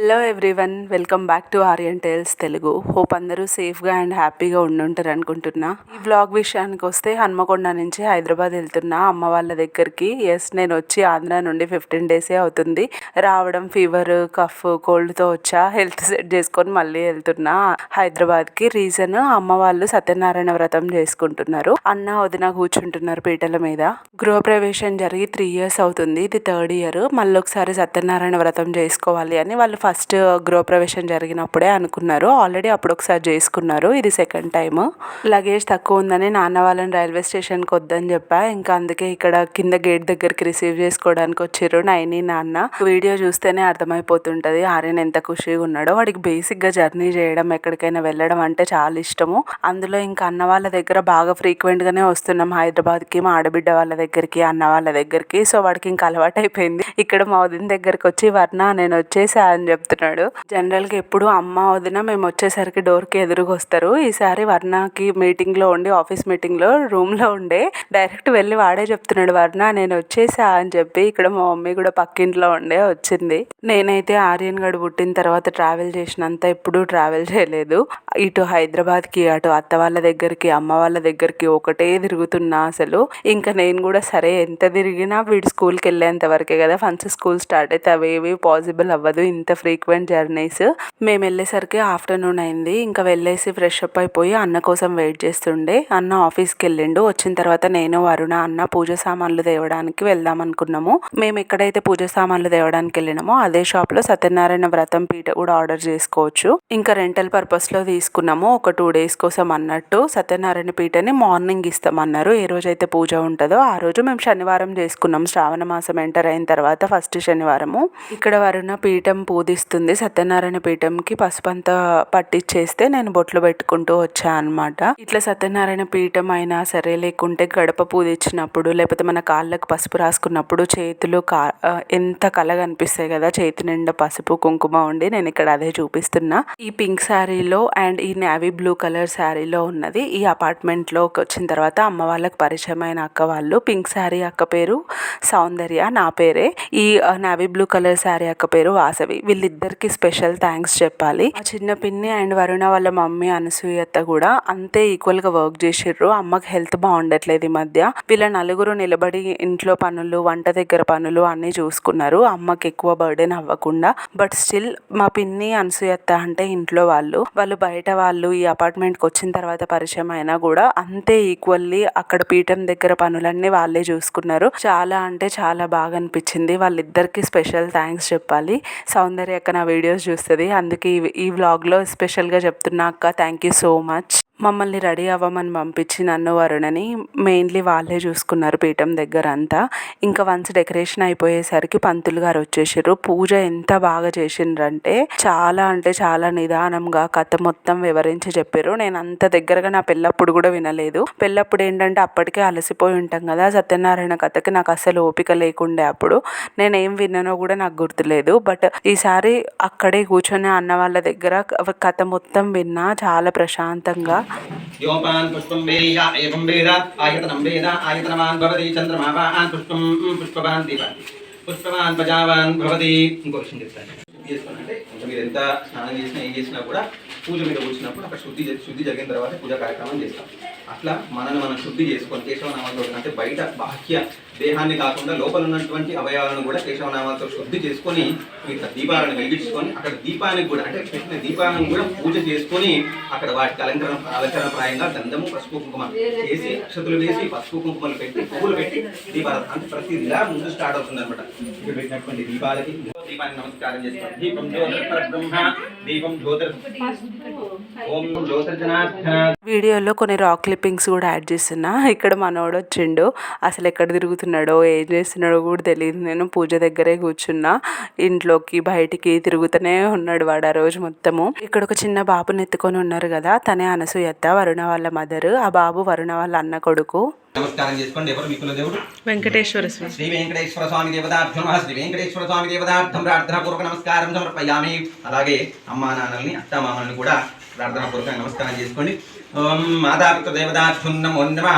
Hello everyone welcome back to Aryan tales Telugu hope అందరూ సేఫ్గా and హ్యాపీగా ఉండుంటారు అనుకుంటున్నా. ఈ వ్లాగ్ విషయానికి వస్తే హన్మకొండ నుంచి హైదరాబాద్ వెళ్తున్నా అమ్మ వాళ్ళ దగ్గరికి ఎస్ నేను వచ్చి ఆంధ్ర నుండి ఫిఫ్టీన్ డేసే అవుతుంది. రావడం ఫీవర్ కఫ్ కోల్డ్తో వచ్చా హెల్త్ సెట్ చేసుకొని మళ్ళీ వెళ్తున్నా. హైదరాబాద్కి రీజన్ అమ్మ వాళ్ళు సత్యనారాయణ వ్రతం చేసుకుంటున్నారు. అన్న వదిన కూర్చుంటున్నారు పీటల మీద. గృహప్రవేశం జరిగి త్రీ ఇయర్స్ అవుతుంది. ఇది థర్డ్ ఇయర్ మళ్ళీ ఒకసారి సత్యనారాయణ వ్రతం చేసుకోవాలి అని వాళ్ళు ఫస్ట్ గృహప్రవేశం జరిగినప్పుడే అనుకున్నారు. ఆల్రెడీ అప్పుడు ఒకసారి చేసుకున్నారు. ఇది సెకండ్ టైం లగేజ్ తక్కువ ఉందని నాన్న వాళ్ళని రైల్వే స్టేషన్కి వద్దని చెప్పా. ఇంకా అందుకే ఇక్కడ కింద గేట్ దగ్గరికి రిసీవ్ చేసుకోవడానికి వచ్చారు నైని నాన్న. వీడియో చూస్తేనే అర్థమైపోతుంటది. ఆర్యన్ ఎంత ఖుషిగా ఉన్నాడో. వాడికి బేసిక్గా జర్నీ చేయడం ఎక్కడికైనా వెళ్ళడం అంటే చాలా ఇష్టము. అందులో ఇంకా అన్న వాళ్ళ దగ్గర బాగా ఫ్రీక్వెంట్గానే వస్తున్నాం. హైదరాబాద్కి మా ఆడబిడ్డ వాళ్ళ దగ్గరికి అన్న వాళ్ళ దగ్గరికి. సో వాడికి ఇంకా అలవాటు అయిపోయింది ఇక్కడ మా వదిన దగ్గరికి వచ్చి వర్ణ నేను వచ్చేసా అని చెప్తున్నాడు. జనరల్గా ఎప్పుడు అమ్మ వదిన మేము వచ్చేసరికి డోర్కి ఎదురుగా వస్తారు. ఈసారి వర్ణకి మీటింగ్లో ఉండి ఆఫీస్ మీటింగ్లో రూమ్లో ఉండే డైరెక్ట్ వెళ్ళి వాడే చెప్తున్నాడు వర్ణ నేను వచ్చేసా అని చెప్పి ఇక్కడ మా మమ్మీ కూడా పక్కింట్లో ఉండే వచ్చింది. నేనైతే ఆర్యన్ గడు పుట్టిన తర్వాత ట్రావెల్ చేసినంత ఎప్పుడూ ట్రావెల్ చేయలేదు. ఇటు హైదరాబాద్కి అటు అత్త వాళ్ళ దగ్గరికి అమ్మ వాళ్ళ దగ్గరికి ఒకటే తిరుగుతున్నా అసలు. ఇంకా నేను కూడా సరే ఎంత తిరిగినా వీడు స్కూల్కి వెళ్ళేంత వరకే కదా ఫన్స్ స్కూల్ స్టార్ట్ అయితే అవేవి పాసిబుల్ అవ్వదు. ఇంత ఫ్రీక్వెంట్ జర్నీస్. మేము వెళ్ళేసరికి ఆఫ్టర్నూన్ అయింది. ఇంకా వెళ్ళేసి ఫ్రెష్ అప్ అయిపోయి అన్న కోసం వెయిట్ చేస్తుండే. అన్న ఆఫీస్కి వెళ్ళిండు. వచ్చిన తర్వాత నేను వరుణ అన్న పూజ సామాన్లు తేవడానికి వెళ్దాం అనుకున్నాము. మేము ఎక్కడైతే పూజ సామాన్లు తేవడానికి వెళ్ళినామో అదే షాప్లో సత్యనారాయణ వ్రతం పీట కూడా ఆర్డర్ చేసుకోవచ్చు. ఇంకా రెంటల్ పర్పస్లో తీసుకున్నాము. ఒక టూ డేస్ కోసం అన్నట్టు సత్యనారాయణ పీటని మార్నింగ్ ఇస్తామన్నారు. ఏ రోజైతే పూజ ఉంటుందో ఆ రోజు మేము శనివారం చేసుకున్నాం. శ్రావణ మాసం ఎంటర్ అయిన తర్వాత ఫస్ట్ శనివారము. ఇక్కడ వరుణ పీఠం పూజిస్తుంది సత్యనారాయణ పీఠంకి పసుపంతా పట్టించేస్తే నేను బొట్లు పెట్టుకుంటూ వచ్చా అనమాట ఇట్లా సత్యనారాయణ పీఠం అయినా సరే లేకుంటే గడప పూజ ఇచ్చినప్పుడు లేకపోతే మన కాళ్ళకు పసుపు రాసుకున్నప్పుడు చేతులు కా ఎంత కలగా అనిపిస్తాయి కదా చేతి నిండా పసుపు కుంకుమ ఉండి నేను ఇక్కడ అదే చూపిస్తున్నా. ఈ పింక్ శారీలో అండ్ ఈ నేవీ బ్లూ కలర్ శారీలో ఉన్నది. ఈ అపార్ట్మెంట్లోకి వచ్చిన తర్వాత అమ్మ వాళ్ళకి పరిచయమైన అక్క వాళ్ళు పింక్ శారీ అక్క పేరు సౌందర్య నా పేరే. ఈ నావీ బ్లూ కలర్ శారీ అక్క పేరు వాసవి. వీళ్ళు వీళ్ళిద్దరికి స్పెషల్ థ్యాంక్స్ చెప్పాలి. ఆ చిన్న పిన్ని అండ్ వరుణ వాళ్ళ మమ్మీ అనసూయత్త కూడా అంతే ఈక్వల్గా వర్క్ చేసిర్రు. అమ్మకి హెల్త్ బాగుండట్లేదు ఈ మధ్య. వీళ్ళ నలుగురు నిలబడి ఇంట్లో పనులు వంట దగ్గర పనులు అన్నీ చూసుకున్నారు. అమ్మకి ఎక్కువ బర్డెన్ అవ్వకుండా. బట్ స్టిల్ మా పిన్ని అనసూయత్త అంటే ఇంట్లో వాళ్ళు. వాళ్ళు బయట వాళ్ళు ఈ అపార్ట్మెంట్కి వచ్చిన తర్వాత పరిచయం అయినా కూడా అంతే ఈక్వల్లీ అక్కడ పీఠం దగ్గర పనులన్నీ వాళ్ళే చూసుకున్నారు. చాలా అంటే చాలా బాగా అనిపించింది. వాళ్ళిద్దరికి స్పెషల్ థ్యాంక్స్ చెప్పాలి. సౌందర్య అక్క నా వీడియోస్ చూస్తుంది. అందుకే ఈ ఈ వ్లాగ్లో స్పెషల్గా చెప్తున్నా అక్క. థ్యాంక్ యూ సో మచ్ మమ్మల్ని రెడీ అవ్వమని పంపించి నన్ను వరుణని మెయిన్లీ వాళ్ళే చూసుకున్నారు పీఠం దగ్గర అంతా. ఇంకా వన్స్ డెకరేషన్ అయిపోయేసరికి పంతులు గారు వచ్చేసారు పూజ ఎంత బాగా చేసిండ్రంటే చాలా అంటే చాలా నిదానంగా కథ మొత్తం వివరించి చెప్పారు నేను అంత దగ్గరగా నా పెళ్ళప్పుడు కూడా వినలేదు. పెళ్ళప్పుడు ఏంటంటే అప్పటికే అలసిపోయి ఉంటాం కదా సత్యనారాయణ కథకి నాకు అసలు ఓపిక లేకుండే అప్పుడు. నేను ఏం విన్నానో కూడా నాకు గుర్తులేదు. బట్ ఈసారి అక్కడే కూర్చొని అన్న వాళ్ళ దగ్గర కథ మొత్తం విన్నా చాలా ప్రశాంతంగా వ్యోపాన్ పుష్పం వేయ ఏవం వేద ఆయతనం వేద ఆయతనవాన్ భవతి చంద్రమావాన్ పుష్పం పుష్పవాన్ దీపాన్ పుష్పవాన్ ప్రజావాన్ భవతి ఇంకో విషయం చెప్తాను. చేసుకోనంటే ఇంకా మీరు ఎంత స్నానం చేసినా ఏం చేసినా కూడా పూజ మీద కూర్చున్నప్పుడు అక్కడ శుద్ధి శుద్ధి జరిగిన తర్వాత పూజా కార్యక్రమం చేస్తాం. అట్లా మనల్ని మనం శుద్ధి చేసుకొని కేశవనామాలతో అంటే బయట బాహ్య దేహాన్ని కాకుండా లోపల ఉన్నటువంటి అవయవాలను కూడా కేశవనామాలతో శుద్ధి చేసుకొని ఇట్లా దీపాలను వెలిగించుకొని అక్కడ దీపానికి కూడా అంటే పెట్టిన దీపాలను కూడా పూజ చేసుకొని అక్కడ వాటికి అలంకరణ అలంకరణ ప్రాయంగా గంధము పసుపు కుంకుమ చేసి అక్షతులు వేసి పసుపు కుంకుమలు పెట్టి పువ్వులు పెట్టి దీపాలు అంటే ప్రతి ఇలా ముందు స్టార్ట్ అవుతుంది అనమాట ఇక్కడ పెట్టినటువంటి దీపాలకి దీపాన్ని నమస్కారం చేస్తాం దీపం జ్యోతిర్ బ్రహ్మ దీపం జ్యోతిర్ ఓం వీడియోలో కొన్ని రాక్ క్లిప్పింగ్స్ కూడా యాడ్ చేస్తున్నా. ఇక్కడ మనోడు వచ్చిండు. అసలు ఎక్కడ తిరుగుతున్నాడో ఏం చేస్తున్నాడో కూడా తెలియదు. నేను పూజ దగ్గరే కూర్చున్నా. ఇంట్లోకి బయటికి తిరుగుతూనే ఉన్నాడు వాడు ఆ రోజు మొత్తము. ఇక్కడ ఒక చిన్న బాబుని ఎత్తుకొని ఉన్నారు కదా. తనే అనసూయత్త వరుణ వాళ్ళ మదర్. ఆ బాబు వరుణ వాళ్ళ అన్న కొడుకు. నమస్కారం చేసుకోండి. ఎవరు మీకు దేవుడు వెంకటేశ్వర స్వామి. శ్రీ వెంకటేశ్వర స్వామి దేవతార్థం. శ్రీ వెంకటేశ్వర స్వామి దేవతార్థం ప్రార్థన పూర్వక నమస్కారం సమర్పయామి. అలాగే అమ్మా నాన్నల్ని అత్తామామల్ని కూడా ప్రార్థన పూర్వకంగా నమస్కారం చేసుకోండి ఓం మాతాపిత దేవతాభ్యో నమో నమ.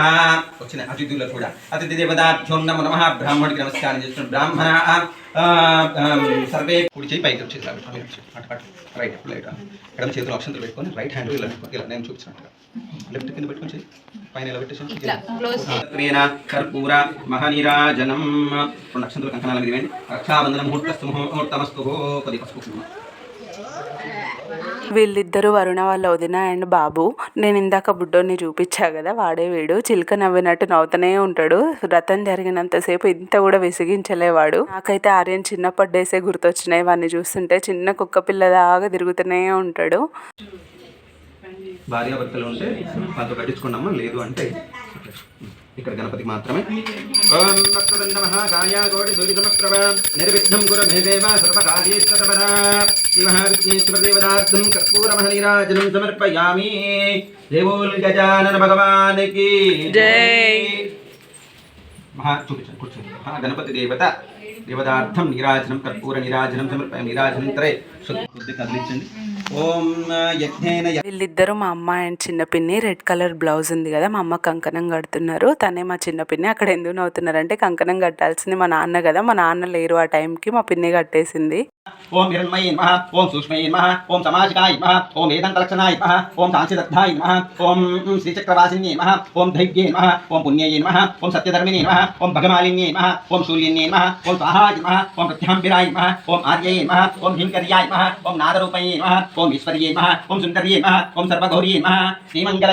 వచ్చిన అతిథులు కూడా. అతిథి దేవతాభ్యో నమో నమ. బ్రాహ్మణుడికి నమస్కారం చేసుకోండి బ్రాహ్మణ సర్వే కుడి చేయి పైకి వచ్చేసి అటు అటు రైట్ రైట్ ఎడమ చేతిలో అక్షంతలు పెట్టుకొని రైట్ హ్యాండ్ ఇలా ఇలా నేను చూపించినట్టుగా లెఫ్ట్ కింద పెట్టుకొని చేయి. పైన ఇలా పెట్టేసి కర్పూర మహనీరాజనం. రెండు అక్షంతలు కంకణాలు దివేండి రక్షాబంధన ముహూర్తస్తు ముహూర్తమస్తు పది పసుపు. వీళ్ళిద్దరూ వరుణ వాళ్ళ వదిన అండ్ బాబు. నేను ఇందాక బుడ్డోని చూపించా కదా వాడే వీడు. చిలుక నవ్వినట్టు నవ్వుతూనే ఉంటాడు. రథం జరిగినంతసేపు ఇంత కూడా విసిగించలేవాడు నాకైతే ఆర్యన్ చిన్నప్పటి డేసే గుర్తొచ్చినాయి. వాడిని చూస్తుంటే చిన్న కుక్క పిల్లదాగా తిరుగుతూనే ఉంటాడు. భార్య భర్తలు ఉంటే కట్టించుకున్నామా లేదు అంటే ఇక్కడ గణపతి మాత్రమే. ఓం వక్రదండ మహాకాయ కోటి సూర్య సమప్రభ నిర్విఘ్నం కురు మే దేవ సర్వకార్యేశ్వరపద శ్రీ మహావిఘ్నేశ్వర దేవతార్థం కర్పూర మహనీరాజనం సమర్పయామి. దేవోల్ గజానన భగవానికి జై. మహా చూపించండి కూర్చోండి. గణపతి దేవత దేవతార్థం నీరాజనం కర్పూర నీరాజనం సమర్పయామి నీరాజనంతరే శుద్ధి కదిలించండి. వీళ్ళిద్దరూ మా అమ్మ అండ్ చిన్న పిన్ని రెడ్ కలర్ బ్లౌజ్ ఉంది కదా మా అమ్మ కంకణం కడుతున్నారు. తనే మా చిన్న పిన్ని అక్కడ ఎందుకు నవ్వుతున్నారంటే కంకణం కట్టాల్సింది మా నాన్న కదా మా నాన్న లేరు ఆ టైంకి మా పిన్ని కట్టేసింది. ఓం హిరణ్మయీ నమః ఓం సూక్ష్మయీ నమః ఓం సమాజికాయ నమః ఓం వేదాంతలక్షణాయ నమః ఓం కాంచిదగ్ధాయ నమః ఓం శ్రీచక్రవాసిన్యే నమః ఓం ధైర్యే నమః ఓం పుణ్యయే నమః ఓం సత్యధర్మిణే నమః ఓం భగమాలిన్యే నమః ఓం శూల్యన్యే నమః ఓం స్వాహాయ నమః ఓం ప్రత్యాంబిరాయ నమః ఓం ఆర్యయే నమః ఓం హింకర్యాయ నమః ఓం నాదరూపయే నమః ఓం ఈశ్వర్యే నమః ఓం సుందర్యే నమః ఓం సర్వగౌర్యే నమః శ్రీమంగళ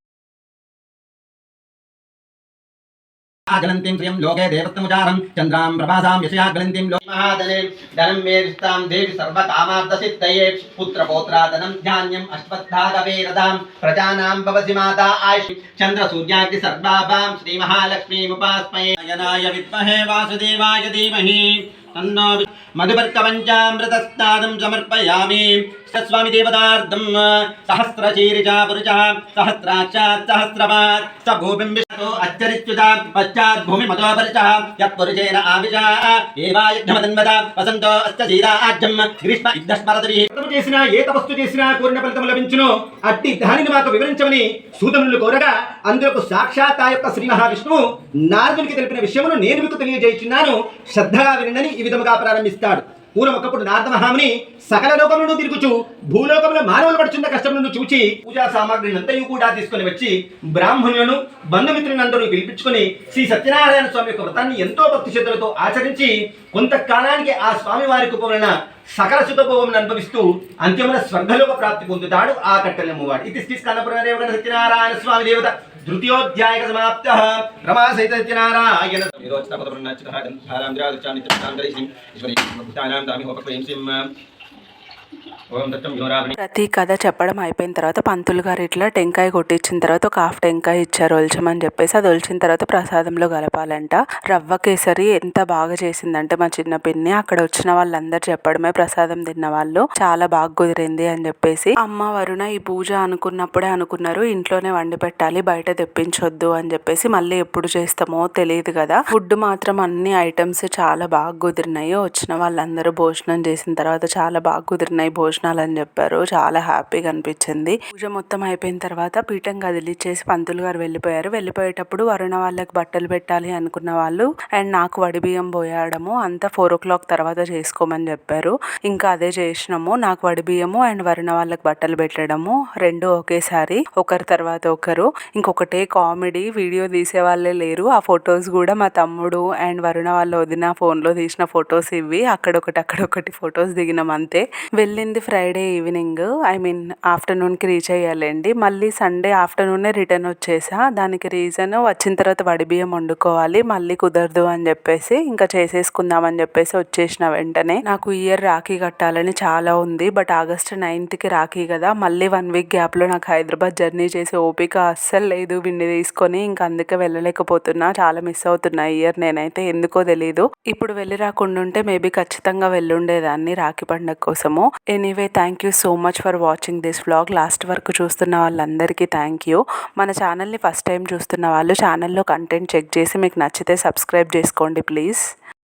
आगलन्तीं श्रियं लोके देवस्तमुचारं, चन्द्रां प्रभासां यशयागलन्तीं लोके महादने धनं मेरिष्टां देवि सर्वकामार्थसिद्धये पुत्रपौत्रादनं धान्यम् अश्वत्थागवेरदां प्रजानां भवसि माता आयुषि, चन्द्रसूर्याग्नि सर्वाभां, श्रीमहालक्ष्मीमुपास्मये। नयनाय विद्महे वासुदेवाय धीमहि, तन्नो मधुपर्कपञ्चामृतस्नादं समर्पयामि। స్వామి దేవతార్థం సహస్రశీరిషా సహస్రాక్షాత్ సహస్రపాత్ స భూమిం విశతో అచ్చరిచ్యుత పశ్చాత్ భూమి మతోపరిచः యత్పురుషేణ ఆవిష ఏవాయజ్ఞమదన్వద వసంతో అస్త సీదాజ్యం గ్రీష్మ యుద్ధస్మరదరి చేసినా ఏ తపస్సు చేసినా కోరిన ఫలితం లభించును. అట్టి దానిని మాకు వివరించమని సూతనులు కోరగా అందుకు సాక్షాత్ ఆ యొక్క శ్రీ మహావిష్ణువు నారదునికి తెలిపిన విషయమును నేను మీకు తెలియజేయుచున్నాను. శ్రద్ధగా వినండి ఈ విధముగా ప్రారంభిస్తాడు. పూర్వం ఒకప్పుడు నారద మహాముని సకల లోకములను తిరుగుచు భూలోకంలో మానవులు పడుచున్న కష్టములను చూచి పూజా సామాగ్రిని అంతయు కూడా తీసుకొని వచ్చి బ్రాహ్మణులను బంధుమిత్రులందరూ పిలిపించుకుని శ్రీ సత్యనారాయణ స్వామి యొక్క వ్రతాన్ని ఎంతో భక్తి శ్రద్ధలతో ఆచరించి కొంతకాలానికి ఆ స్వామి వారికి ఉపమైన సకల సుఖభోగం అనుభవిస్తూ అంత్యమున స్వర్గలోక ప్రాప్తి పొందుతాడు ఆ కట్టెలమ్మవాడు ఇది శ్రీ స్కందపురం సత్యనారాయణ స్వామి దేవత. తృతీయోధ్యాయ సమాప్త. రమా సహిత సత్యనారాయణ ఓం దత్తం యోరావణి ప్రతి కథ చెప్పడం అయిపోయిన తర్వాత పంతులు గారు ఇట్లా టెంకాయ కొట్టించిన తర్వాత ఒక హాఫ్ టెంకాయ ఇచ్చారు ఒలిచమని చెప్పేసి. అది ఒలిచిన తర్వాత ప్రసాదంలో కలపాలంట. రవ్వ కేసరి ఎంత బాగా చేసిందంటే మా చిన్న పిన్ని అక్కడ వచ్చిన వాళ్ళందరూ చెప్పడమే ప్రసాదం తిన్న వాళ్ళు చాలా బాగా కుదిరింది అని చెప్పేసి. అమ్మ వరుణ ఈ పూజ అనుకున్నప్పుడే అనుకున్నారు. ఇంట్లోనే వండి పెట్టాలి బయట తెప్పించొద్దు అని చెప్పేసి మళ్ళీ ఎప్పుడు చేస్తామో తెలియదు కదా. ఫుడ్ మాత్రం అన్ని ఐటమ్స్ చాలా బాగా కుదిరినాయి. వచ్చిన వాళ్ళందరూ భోజనం చేసిన తర్వాత చాలా బాగా కుదిరినాయి. భోజనాలు అని చెప్పారు. చాలా హ్యాపీగా అనిపించింది. పూజ మొత్తం అయిపోయిన తర్వాత పీఠం కదిలిచ్చేసి పంతులు గారు వెళ్ళిపోయారు. వెళ్ళిపోయేటప్పుడు వరుణ వాళ్ళకి బట్టలు పెట్టాలి అనుకున్న వాళ్ళు అండ్ నాకు వడి బియ్యం పోయడము అంతా ఫోర్ ఓ క్లాక్ తర్వాత చేసుకోమని చెప్పారు. ఇంకా అదే చేసినాము. నాకు వడి బియ్యము అండ్ వరుణ వాళ్ళకి బట్టలు పెట్టడము రెండు ఒకేసారి ఒకరి తర్వాత ఒకరు. ఇంకొకటే కామెడీ వీడియో తీసే వాళ్ళే లేరు. ఆ ఫొటోస్ కూడా మా తమ్ముడు అండ్ వరుణ వాళ్ళు వదిన ఫోన్లో తీసిన ఫొటోస్ ఇవి. అక్కడొకటి అక్కడొకటి ఫొటోస్ దిగినాం అంతే. వెళ్ళి వెళ్ళింది ఫ్రైడే ఈవినింగ్. ఐ మీన్ ఆఫ్టర్నూన్కి రీచ్ అయ్యాలండి. మళ్ళీ సండే ఆఫ్టర్నూనే రిటర్న్ వచ్చేసా. దానికి రీజన్ వచ్చిన తర్వాత వడి బియ్యం వండుకోవాలి. మళ్ళీ కుదరదు అని చెప్పేసి ఇంకా చేసేసుకుందాం అని చెప్పేసి వచ్చేసిన వెంటనే నాకు ఇయర్ రాఖీ కట్టాలని చాలా ఉంది. బట్ ఆగస్ట్ నైన్త్కి రాఖీ కదా. మళ్ళీ వన్ వీక్ గ్యాప్లో నాకు హైదరాబాద్ జర్నీ చేసే ఓపిక అస్సలు లేదు. విండి తీసుకొని ఇంకా అందుకే వెళ్ళలేకపోతున్నా. చాలా మిస్ అవుతున్నా ఇయర్ నేనైతే. ఎందుకో తెలీదు. ఇప్పుడు వెళ్ళి రాకుండా ఉంటే మేబీ ఖచ్చితంగా వెళ్ళుండేదాన్ని రాఖీ పండగ కోసము. Anyway thank you so much for watching this vlog last వరకు చూస్తున్న వాళ్ళందరికీ థ్యాంక్ యూ మన ఛానల్ని ఫస్ట్ టైం చూస్తున్న వాళ్ళు ఛానల్లో కంటెంట్ చెక్ చేసి మీకు నచ్చితే సబ్స్క్రైబ్ చేసుకోండి ప్లీజ్